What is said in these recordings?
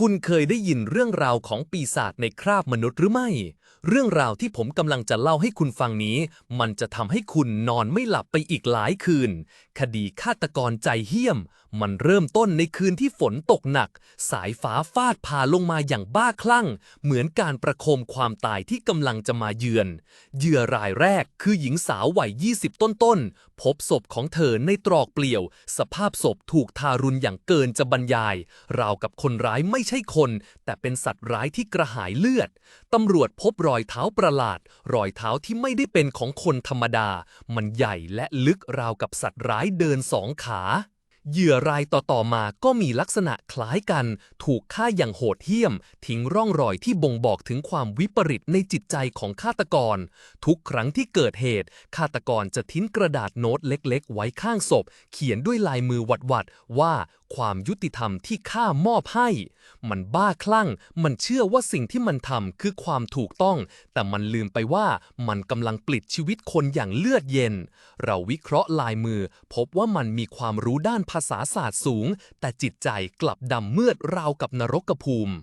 คุณเคยได้ยินเรื่องราวของปีศาจในคราบมนุษย์หรือไม่ เรื่องราวที่ผมกำลังจะเล่าให้คุณฟังนี้ มันจะทำให้คุณนอนไม่หลับไปอีกหลายคืน คดีฆาตกรใจเหี้ยม มันเริ่มต้นในคืนที่ฝนตกหนัก สายฟ้าฟาดผ่าลงมาอย่างบ้าคลั่ง เหมือนการประโคมความตายที่กำลังจะมาเยือน เหยื่อรายแรกคือหญิงสาววัย 20 ต้นๆ พบศพของเธอในตรอกเปลี่ยว สภาพศพถูกทารุณอย่างเกินจะบรรยาย ราวกับคนร้ายไม่ใช่คน แต่เป็นสัตว์ร้ายที่กระหายเลือด ตำรวจพบรอยเท้าประหลาด รอยเท้าที่ไม่ได้เป็นของคนธรรมดา มันใหญ่และลึกราวกับสัตว์ร้ายเดินสองขา เหยื่อรายต่อๆมาก็มีลักษณะคล้ายกัน ถูกฆ่าอย่างโหดเหี้ยม ทิ้งร่องรอยที่บ่งบอกถึงความวิปริตในจิตใจของฆาตกร ทุกครั้งที่เกิดเหตุ ฆาตกรจะทิ้งกระดาษโน้ตเล็กๆ ไว้ข้างศพ เขียนด้วยลายมือวัดๆว่าความยุติธรรมที่ข้ามอบให้ มันบ้าคลั่ง มันเชื่อว่าสิ่งที่มันทำคือความถูกต้อง แต่มันลืมไปว่ามันกำลังปลิดชีวิตคนอย่างเลือดเย็น เราวิเคราะห์ลายมือ พบว่ามันมีความรู้ด้านภภาษาศาสตร์สูง แต่จิตใจกลับดำมืดราวกับนรกกระภูมิ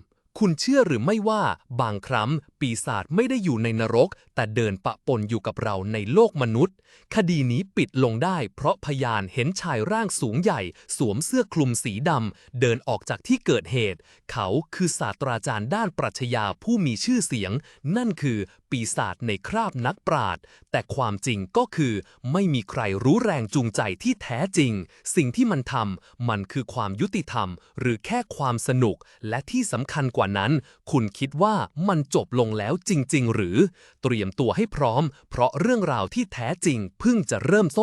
คุณเชื่อหรือไม่ว่าบางครั้งปีศาจไม่ได้อยู่ในนรก แต่เดินปะปนอยู่กับเราในโลกมนุษย์ คดีนี้ปิดลงได้เพราะพยานเห็นชายร่างสูงใหญ่ สวมเสื้อคลุมสีดำเดินออกจากที่เกิดเหตุ เขาคือศาสตราจารย์ด้านปรัชญาผู้มีชื่อเสียง นั่นคือปีศาจในคราบนักปราชญ์แต่ความจริงก็คือ ไม่มีใครรู้แรงจูงใจที่แท้จริง สิ่งที่มันทำมันคือความยุติธรรม หรือแค่ความสนุกและที่สำคัญกว่านั้น คุณคิดว่ามันจบลงแล้วจริง ๆ หรือ เตรียมตัวให้พร้อม เพราะเรื่องราวที่แท้จริงเพิ่งจะเริ่มต้น